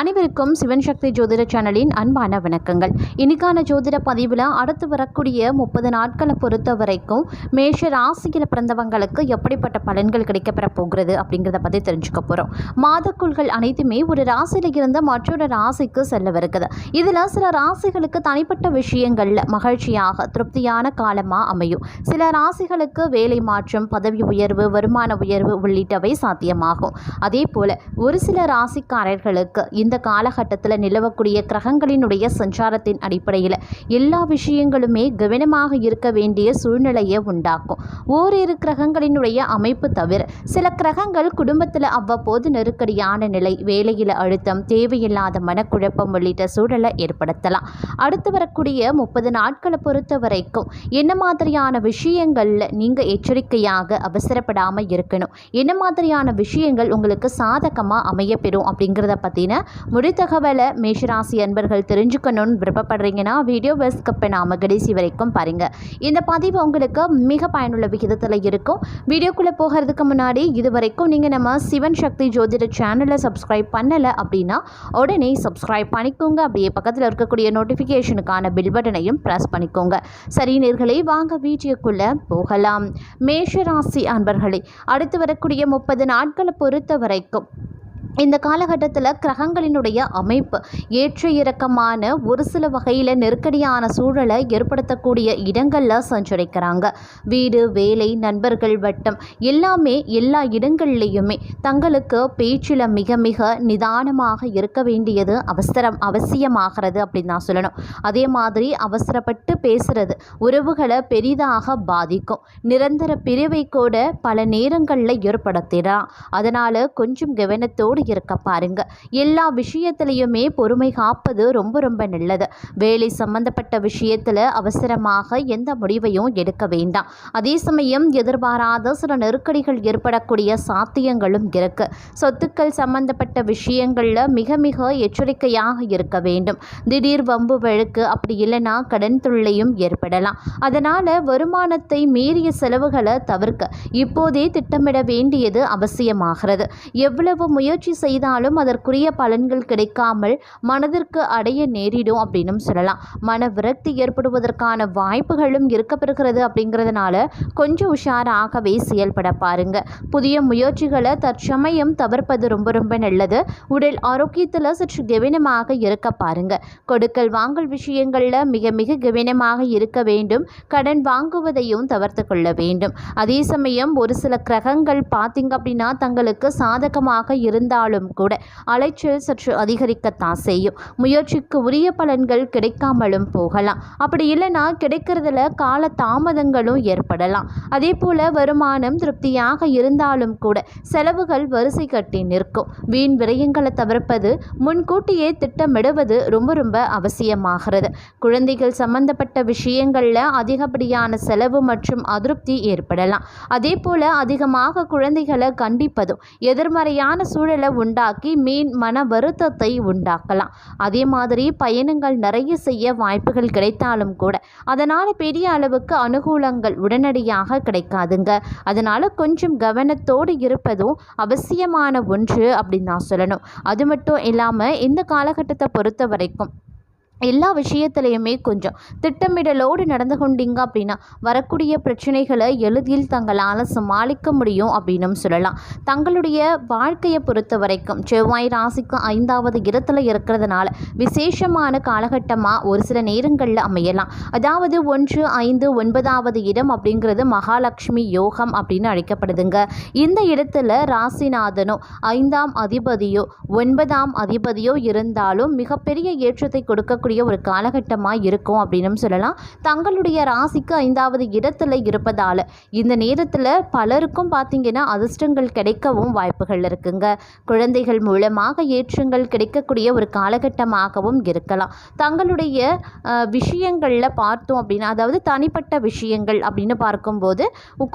அனைவருக்கும் சிவன் சக்தி ஜோதிட சேனலின் அன்பான வணக்கங்கள். இன்னைக்கான ஜோதிட பதிவில் அடுத்து வரக்கூடிய முப்பது நாட்களை பொறுத்த வரைக்கும் மேஷ ராசியில் பிறந்தவங்களுக்கு எப்படிப்பட்ட பலன்கள் கிடைக்கப்பெற போகிறது அப்படிங்கிறத பற்றி தெரிஞ்சுக்க போகிறோம் மாதக்குள்கள் அனைத்துமே ஒரு ராசியில் இருந்து மற்றொரு ராசிக்கு செல்ல வருகிறது இதில் சில ராசிகளுக்கு தனிப்பட்ட விஷயங்களில் மகிழ்ச்சியாக திருப்தியான காலமாக அமையும். சில ராசிகளுக்கு வேலை மாற்றம் பதவி உயர்வு வருமான உயர்வு உள்ளிட்டவை சாத்தியமாகும். அதே போல் ஒரு சில ராசிக்காரர்களுக்கு இந்த காலகட்டத்தில் நிலவக்கூடிய கிரகங்களினுடைய சஞ்சாரத்தின் அடிப்படையில் எல்லா விஷயங்களுமே கவனமாக இருக்க வேண்டிய சூழ்நிலையை உண்டாக்கும். ஓரிரு கிரகங்களினுடைய அமைப்பு தவிர சில கிரகங்கள் குடும்பத்தில் அவ்வப்போது நெருக்கடியான நிலை வேலையில் அழுத்தம் தேவையில்லாத மனக்குழப்பம் உள்ளிட்ட சூழலை ஏற்படுத்தலாம். அடுத்து வரக்கூடிய முப்பது நாட்களை பொறுத்த வரைக்கும் என்ன மாதிரியான விஷயங்களில் நீங்கள் எச்சரிக்கையாக அவசரப்படாமல் இருக்கணும்? என்ன மாதிரியான விஷயங்கள் உங்களுக்கு சாதகமாக அமையப்பெறும் அப்படிங்கிறத பற்றின முடித்தகவலை மேஷராசி அன்பர்கள் தெரிஞ்சுக்கணும்னு விருப்பப்படுறீங்கன்னா வீடியோ ஸ்கிப் நாம கடைசி வரைக்கும் பாருங்கள் இந்த பதிவு உங்களுக்கு மிக பயனுள்ள விகிதத்தில் இருக்கும். வீடியோக்குள்ளே போகிறதுக்கு முன்னாடி இது வரைக்கும் நீங்கள் நம்ம சிவன் சக்தி ஜோதிட சேனலை சப்ஸ்கிரைப் பண்ணலை அப்படின்னா உடனே சப்ஸ்கிரைப் பண்ணிக்கோங்க. அப்படியே பக்கத்தில் இருக்கக்கூடிய நோட்டிஃபிகேஷனுக்கான பில் பட்டனையும் ப்ரெஸ் பண்ணிக்கோங்க. சரி நேர்களே வாங்க வீடியோக்குள்ளே போகலாம். மேஷராசி அன்பர்களே அடுத்து வரக்கூடிய முப்பது நாட்களை பொறுத்த வரைக்கும் இந்த காலகட்டத்தில் கிரகங்களினுடைய அமைப்பு ஏற்ற இறக்கமான ஒரு சில வகையில் நெருக்கடியான சூழலை ஏற்படுத்தக்கூடிய இடங்களில் சஞ்சரிக்கிறாங்க. வீடு வேலை நண்பர்கள் வட்டம் எல்லாமே எல்லா இடங்கள்லையுமே தங்களுக்கு பேச்சில் மிக மிக நிதானமாக இருக்க வேண்டியது அவசரம் அவசியமாகிறது அப்படின்னு நான் சொல்லணும். அதே மாதிரி அவசரப்பட்டு பேசுறது உறவுகளை பெரிதாக பாதிக்கும். நிரந்தர பிரிவை கூட பல நேரங்களில் ஏற்படுத்திடலாம். அதனால் கொஞ்சம் கவனத்தோடு இருக்க பாருங்க. எல்லா விஷயத்திலையுமே பொறுமை காப்பது ரொம்ப ரொம்ப நல்லது. வேலை சம்பந்தப்பட்ட விஷயத்தில் அவசரமாக எந்த முடிவையும் எடுக்க வேண்டாம். அதே சமயம் எதிர்பாராத சில நெருக்கடிகள் ஏற்படக்கூடிய சாத்தியங்களும் இருக்கு. சொத்துக்கள் சம்பந்தப்பட்ட விஷயங்களில் மிக மிக எச்சரிக்கையாக இருக்க வேண்டும். திடீர் வம்பு வழக்கு அப்படி இல்லைன்னா கடன் தொல்லையும் ஏற்படலாம். அதனால் வருமானத்தை மீறிய செலவுகளை தவிர்க்க இப்போதே திட்டமிட வேண்டியது அவசியமாகிறது. எவ்வளவு முயற்சி செய்தாலும் அதற்குரிய பலன்கள் கிடைக்காமல் மனதிற்கு அடைய நேரிடும் அப்படின்னு சொல்லலாம். மன விரக்தி ஏற்படுவதற்கான வாய்ப்புகளும் இருக்கப்பெறுகிறது அப்படிங்கிறதுனால கொஞ்சம் உஷாராகவே செயல்பட பாருங்க. புதிய முயற்சிகளை தற்சமயம் தவிர்ப்பது ரொம்ப ரொம்ப நல்லது. உடல் ஆரோக்கியத்தில் சற்று கவனமாக இருக்க பாருங்க. கொடுக்கல் வாங்கல் விஷயங்களில் மிக மிக கவனமாக இருக்க வேண்டும். கடன் வாங்குவதையும் தவிர்த்து கொள்ள வேண்டும். அதே சமயம் ஒரு சில கிரகங்கள் பார்த்தீங்க அப்படின்னா தங்களுக்கு சாதகமாக இருந்தால் இருந்தாலும் கூட அலைச்சல் சற்று அதிகரிக்கத்தான் செய்யும். முயற்சிக்கு உரிய பலன்கள் கிடைக்காமலும் போகலாம். அப்படி இல்லைன்னா கிடைக்கிறதுல கால தாமதங்களும் ஏற்படலாம். அதே போல வருமானம் திருப்தியாக இருந்தாலும் கூட செலவுகள் வரிசை கட்டி நிற்கும். வீண் விரயங்களை தவிர்ப்பது முன்கூட்டியே திட்டமிடுவது ரொம்ப ரொம்ப அவசியமாகிறது. குழந்தைகள் சம்பந்தப்பட்ட விஷயங்களில் அதிகப்படியான செலவு மற்றும் அதிருப்தி ஏற்படலாம். அதே போல அதிகமாக குழந்தைகளை கண்டிப்பதும் எதிர்மறையான சூழலை உண்டாக்கி மீன் மன வருத்தத்தை உண்டாக்கலாம். அதே மாதிரி பயணங்கள் நிறைய செய்ய வாய்ப்புகள் கிடைத்தாலும் கூட அதனால் பெரிய அளவுக்கு அனுகூலங்கள் உடனடியாக கிடைக்காதுங்க. அதனால் கொஞ்சம் கவனத்தோடு இருப்பதும் அவசியமான ஒன்று அப்படின்னு நான் சொல்லணும். அது மட்டும் இல்லாமல் இந்த காலகட்டத்தை பொறுத்த வரைக்கும் எல்லா விஷயத்துலையுமே கொஞ்சம் திட்டமிடலோடு நடந்து கொண்டீங்க அப்படின்னா வரக்கூடிய பிரச்சனைகளை எளிதில் தங்களால் சமாளிக்க முடியும் அப்படின்னும் சொல்லலாம். தங்களுடைய வாழ்க்கையை பொறுத்த வரைக்கும் செவ்வாய் ராசிக்கு ஐந்தாவது இடத்துல இருக்கிறதுனால விசேஷமான காலகட்டமாக ஒரு சில நேரங்களில் அமையலாம். அதாவது ஒன்று ஐந்து ஒன்பதாவது இடம் அப்படிங்கிறது மகாலட்சுமி யோகம் அப்படின்னு அழைக்கப்படுதுங்க. இந்த இடத்துல ராசிநாதனோ ஐந்தாம் அதிபதியோ ஒன்பதாம் அதிபதியோ இருந்தாலும் மிகப்பெரிய ஏற்றத்தை கொடுக்கக்கூடிய ஒரு காலகட்டமாக இருக்கும் அப்படின்னு சொல்லலாம். தங்களுடைய ராசிக்கு ஐந்தாவது இடத்துல இருப்பதால் இந்த நேரத்தில் பலருக்கும் பார்த்தீங்கன்னா அதிர்ஷ்டங்கள் கிடைக்கவும் வாய்ப்புகள் இருக்குங்க. குழந்தைகள் மூலமாக ஏற்றங்கள் கிடைக்கக்கூடிய ஒரு காலகட்டமாகவும் இருக்கலாம். தங்களுடைய விஷயங்களில் பார்த்தோம் அப்படின்னா அதாவது தனிப்பட்ட விஷயங்கள் அப்படின்னு பார்க்கும்போது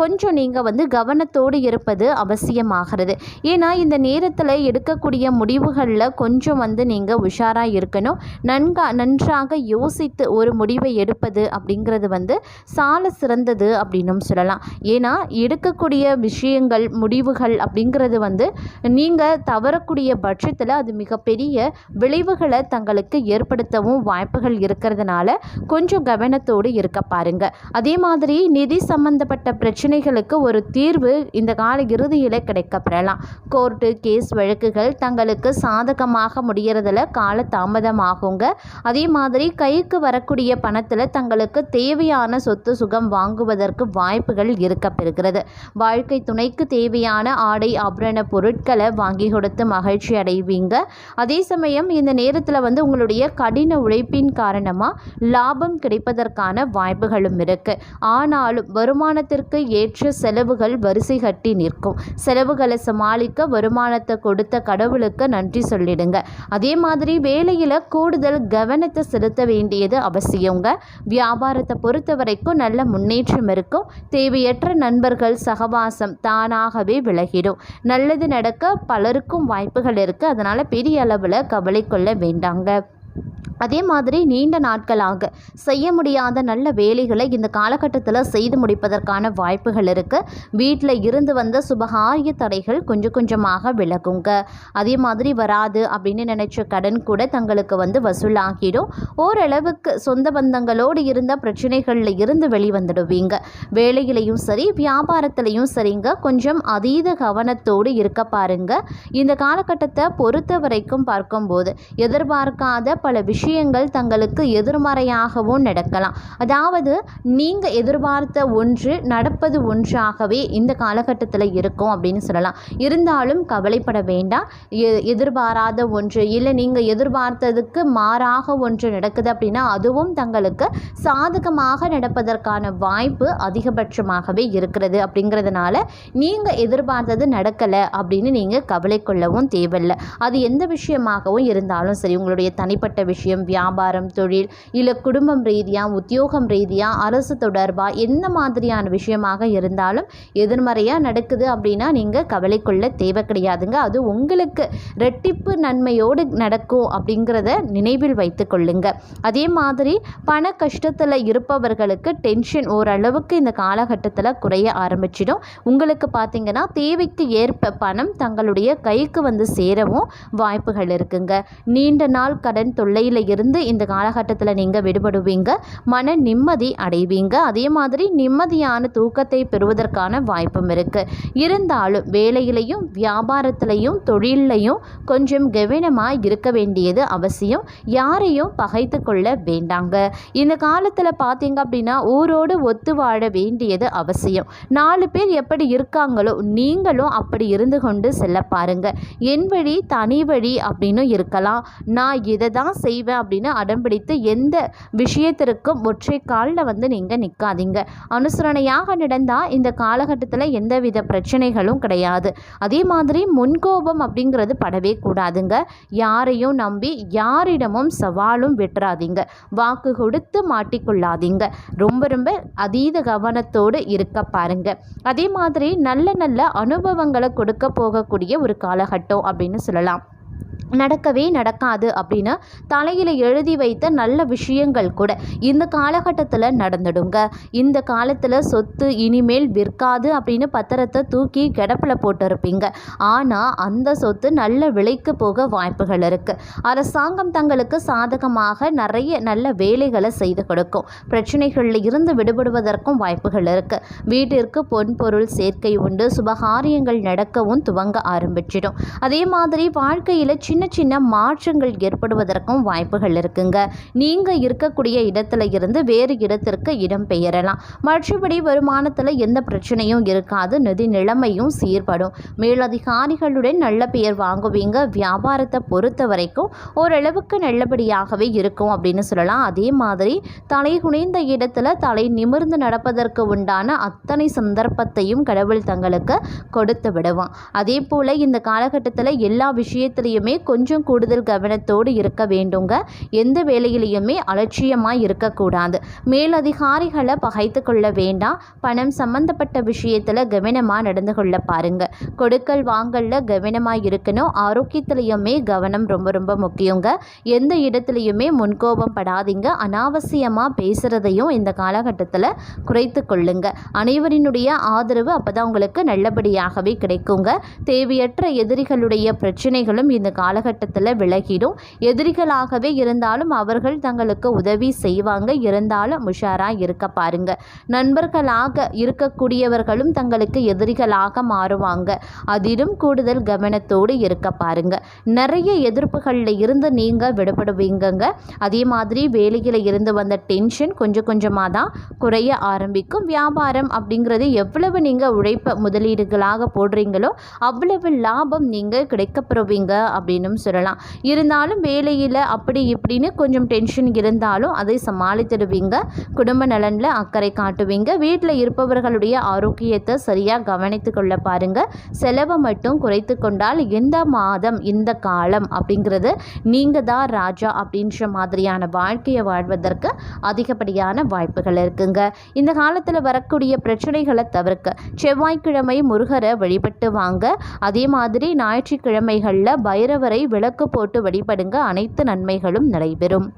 கொஞ்சம் நீங்கள் வந்து கவனத்தோடு இருப்பது அவசியமாகிறது. ஏன்னா இந்த நேரத்தில் எடுக்கக்கூடிய முடிவுகளில் கொஞ்சம் வந்து நீங்கள் உஷாராக இருக்கணும். நன்கா நன்றாக யோசித்து ஒரு முடிவை எடுப்பது அப்படிங்கிறது வந்து சால சிறந்தது அப்படின்னும் சொல்லலாம். ஏன்னா எடுக்கக்கூடிய விஷயங்கள் முடிவுகள் அப்படிங்கிறது வந்து நீங்கள் தவறக்கூடிய பட்சத்தில் அது மிகப்பெரிய விளைவுகளை தங்களுக்கு ஏற்படுத்தவும் வாய்ப்புகள் இருக்கிறதுனால கொஞ்சம் கவனத்தோடு இருக்க பாருங்க. அதே மாதிரி நிதி சம்பந்தப்பட்ட பிரச்சனைகளுக்கு ஒரு தீர்வு இந்த கால இறுதியில் கிடைக்கப்பெறலாம் கோர்ட்டு கேஸ் வழக்குகள் தங்களுக்கு சாதகமாக முடிகிறதுல கால தாமதமாகுங்க அதே மாதிரி கைக்கு வரக்கூடிய பணத்தில் தங்களுக்கு தேவையான சொத்து சுகம் வாங்குவதற்கு வாய்ப்புகள் இருக்க பெறுகிறது வாழ்க்கை துணைக்கு தேவையான ஆடை ஆபரண பொருட்களை வாங்கி கொடுத்து மகிழ்ச்சி அடைவீங்க. அதே சமயம் இந்த நேரத்தில் வந்து உங்களுடைய கடின உழைப்பின் காரணமாக லாபம் கிடைப்பதற்கான வாய்ப்புகளும் இருக்குது ஆனாலும் வருமானத்திற்கு ஏற்ற செலவுகள் வரிசை கட்டி நிற்கும். செலவுகளை சமாளிக்க வருமானத்தை கொடுத்த கடவுளுக்கு நன்றி சொல்லிடுங்க. அதே மாதிரி வேலையில் கூடுதல் கவனத்தை செலுத்த வேண்டியது அவசியங்க. வியாபாரத்தை பொறுத்த வரைக்கும் நல்ல முன்னேற்றம் இருக்கும். தேவையற்ற நண்பர்கள் சகவாசம் தானாகவே விலகிடும். நல்லது நடக்க பலருக்கும் வாய்ப்புகள் இருக்குது அதனால் பெரிய அளவில் கவலை கொள்ள வேண்டாங்க. அதே மாதிரி நீண்ட நாட்களாக செய்ய முடியாத நல்ல வேலைகளை இந்த காலகட்டத்தில் செய்து முடிப்பதற்கான வாய்ப்புகள் இருக்குது வீட்டில் இருந்து வந்த சுபகாரிய தடைகள் கொஞ்சம் கொஞ்சமாக விலகுங்க. அதே மாதிரி வராது அப்படின்னு நினச்ச கடன் கூட தங்களுக்கு வந்து வசூலாகிடும். ஓரளவுக்கு சொந்த பந்தங்களோடு இருந்த பிரச்சனைகளில் இருந்து வெளிவந்துடுவீங்க. வேலையிலையும் சரி வியாபாரத்திலையும் சரிங்க. கொஞ்சம் அதீத கவனத்தோடு இருக்க பாருங்க. இந்த காலகட்டத்தை பொறுத்த வரைக்கும் பார்க்கும்போது எதிர்பார்க்காத பல விஷயங்கள் தங்களுக்கு எதிர்மறையாகவும் நடக்கலாம். அதாவது நீங்கள் எதிர்பார்த்த ஒன்று நடப்பது ஒன்றாகவே இந்த காலகட்டத்தில் இருக்கும் அப்படின்னு சொல்லலாம். இருந்தாலும் கவலைப்பட வேண்டாம். எ- எதிர்பாராத ஒன்று இல்லை நீங்கள் எதிர்பார்த்ததுக்கு மாறாக ஒன்று நடக்குது அப்படின்னா அதுவும் தங்களுக்கு சாதகமாக நடப்பதற்கான வாய்ப்பு அதிகபட்சமாகவே இருக்கிறது. அப்படிங்கிறதுனால நீங்கள் எதிர்பார்த்தது நடக்கலை அப்படின்னு நீங்கள் கவலை கொள்ளவும் தேவையில்லை. அது எந்த விஷயமாகவும் இருந்தாலும் சரி உங்களுடைய தனிப்பட்ட விஷயம் வியாபாரம் தொழில் இல்லை குடும்பம் ரீதியாக உத்தியோகம் ரீதியாக அரசு தொடர்பாக என்ன மாதிரியான விஷயமாக இருந்தாலும் எதிர்மறையாக நடக்குது அப்படின்னா நீங்கள் கவலை கொள்ள தேவை கிடையாதுங்க. அது உங்களுக்கு ரெட்டிப்பு நன்மையோடு நடக்கும் அப்படிங்கிறத நினைவில் வைத்து கொள்ளுங்க. அதே மாதிரி பண கஷ்டத்தில் இருப்பவர்களுக்கு டென்ஷன் ஓரளவுக்கு இந்த காலகட்டத்தில் குறைய ஆரம்பிச்சிடும். உங்களுக்கு பார்த்தீங்கன்னா தேவைக்கு ஏற்ப பணம் தங்களுடைய கைக்கு வந்து சேரவும் வாய்ப்புகள் இருக்குங்க. நீண்ட நாள் கடன் தொல்லையில் இருந்து இந்த காலகட்டத்தில் நீங்கள் விடுபடுவீங்க. மன நிம்மதி அடைவீங்க. அதே மாதிரி நிம்மதியான தூக்கத்தை பெறுவதற்கான வாய்ப்பும் இருக்குது இருந்தாலும் வேலையிலையும் வியாபாரத்திலையும் தொழிலையும் கொஞ்சம் கவனமாக இருக்க வேண்டியது அவசியம். யாரையும் பகைத்து கொள்ள வேண்டாங்க. இந்த காலத்தில் பார்த்தீங்க அப்படின்னா ஊரோடு ஒத்து வாழ வேண்டியது அவசியம். நாலு பேர் எப்படி இருக்காங்களோ நீங்களும் அப்படி இருந்து கொண்டு செல்ல பாருங்க. என் வழி தனி வழி அப்படின்னு இருக்கலாம். நான் இதை தான் செய்வேன் அப்படின்னு அடம்பிடித்து எந்த விஷயத்திற்கும் ஒற்றை காலில் வந்து நீங்கள் நிற்காதீங்க அனுசரணையாக நடந்தால் இந்த காலகட்டத்தில் எந்தவித பிரச்சனைகளும் கிடையாது. அதே மாதிரி முன்கோபம் அப்படிங்கிறது படவே கூடாதுங்க. யாரையும் நம்பி யாரிடமும் சவாலும் விட்டுறாதீங்க. வாக்கு கொடுத்து மாட்டிக்கொள்ளாதீங்க. ரொம்ப ரொம்ப அதீத கவனத்தோடு இருக்க பாருங்க. அதே மாதிரி நல்ல நல்ல அனுபவங்களை கொடுக்க போகக்கூடிய ஒரு காலகட்டம் அப்படின்னு சொல்லலாம். நடக்கவே நடக்காது அப்படின்னு தலையில் எழுதி வைத்த நல்ல விஷயங்கள் கூட இந்த காலகட்டத்தில் நடந்துடுங்க. இந்த காலத்தில் சொத்து இனிமேல் விற்காது அப்படின்னு பத்திரத்தை தூக்கி கிடப்பில் போட்டிருப்பீங்க. ஆனால் அந்த சொத்து நல்ல விலைக்கு போக வாய்ப்புகள் இருக்குது அரசாங்கம் தங்களுக்கு சாதகமாக நிறைய நல்ல வேலைகளை செய்து கொடுக்கும். பிரச்சனைகளில் இருந்து விடுபடுவதற்கும் வாய்ப்புகள் இருக்குது வீட்டிற்கு பொன் பொருள் சேர்க்கை உண்டு சுபகாரியங்கள் நடக்கவும் துவங்க ஆரம்பிச்சிடும். அதே மாதிரி வாழ்க்கையில் சின்ன சின்ன சின்ன மாற்றங்கள் ஏற்படுவதற்கும் வாய்ப்புகள் இருக்குங்க. நீங்கள் இருக்கக்கூடிய இடத்துல இருந்து வேறு இடத்திற்கு இடம் பெயரலாம். மற்றபடி வருமானத்தில் எந்த பிரச்சனையும் இருக்காது. நிதி நிலைமையும் சீர்படும். மேலதிகாரிகளுடன் நல்ல பெயர் வாங்குவீங்க. வியாபாரத்தை பொறுத்த வரைக்கும் ஓரளவுக்கு நல்லபடியாகவே இருக்கும் அப்படின்னு சொல்லலாம். அதே மாதிரி தலை குனிந்த இடத்துல தலை நிமிர்ந்து நடப்பதற்கு உண்டான அத்தனை சந்தர்ப்பத்தையும் கடவுள் தங்களுக்கு கொடுத்து விடுவான். அதே போல் இந்த காலகட்டத்தில் எல்லா விஷயத்திலையுமே கொஞ்சம் கூடுதல் கவனத்தோடு இருக்க வேண்டுங்க. எந்த வேலையிலையுமே அலட்சியமாக இருக்கக்கூடாது. மேலதிகாரிகளை பகைத்து கொள்ள வேண்டாம். பணம் சம்பந்தப்பட்ட விஷயத்தில் கவனமாக நடந்து கொள்ள பாருங்க. கொடுக்கல் வாங்கல்ல கவனமாக இருக்கணும். ஆரோக்கியத்திலையுமே கவனம் ரொம்ப ரொம்ப முக்கியங்க. எந்த இடத்துலையுமே முன்கோபம் படாதீங்க. அனாவசியமாக பேசுகிறதையும் இந்த காலகட்டத்தில் குறைத்து கொள்ளுங்க. அனைவரினுடைய ஆதரவு அப்போ தான் உங்களுக்கு நல்லபடியாகவே கிடைக்குங்க. தேவையற்ற எதிரிகளுடைய பிரச்சனைகளும் இந்த காலகட்டத்தில் விலகிடும். எதிரிகளாகவே இருந்தாலும் அவர்கள் தங்களுக்கு உதவி செய்வாங்க. இருந்தாலும் உஷாராக இருக்க பாருங்க. நண்பர்களாக இருக்கக்கூடியவர்களும் தங்களுக்கு எதிரிகளாக மாறுவாங்க. அதிலும் கூடுதல் கவனத்தோடு இருக்க பாருங்க. நிறைய எதிர்ப்புகளில் இருந்து நீங்கள் விடுபடுவீங்கங்க. அதே மாதிரி வேலையில் இருந்து வந்த டென்ஷன் கொஞ்சம் கொஞ்சமாக தான் குறைய ஆரம்பிக்கும். வியாபாரம் அப்படிங்கிறது எவ்வளவு நீங்கள் உழைப்ப முதலீடுகளாக போடுறீங்களோ அவ்வளவு லாபம் நீங்கள் கிடைக்கப்பெறுவீங்க அப்படின்னும் சொல்லலாம். இருந்தாலும் வேலையில் அப்படி இப்படின்னு கொஞ்சம் டென்ஷன் இருந்தாலும் அதை சமாளித்துடுவீங்க. குடும்ப நலனில் அக்கறை காட்டுவீங்க. வீட்டில் இருப்பவர்களுடைய ஆரோக்கியத்தை சரியாக கவனித்து கொள்ள பாருங்க. செலவை மட்டும் குறைத்து கொண்டால் எந்த மாதம் இந்த காலம் அப்படிங்கிறது நீங்கள் தான் ராஜா அப்படின்ற மாதிரியான வாழ்க்கையை வாழ்வதற்கு அதிகப்படியான வாய்ப்புகள் இருக்குங்க. இந்த காலத்தில் வரக்கூடிய பிரச்சனைகளை தவிர்க்க செவ்வாய்க்கிழமை முருகரை வழிபட்டு வாங்க. அதே மாதிரி ஞாயிற்றுக்கிழமைகளில் பைரவரை விளக்கு போட்டு வழிபடுங்க. அனைத்து நன்மைகளும் நடைபெறும்.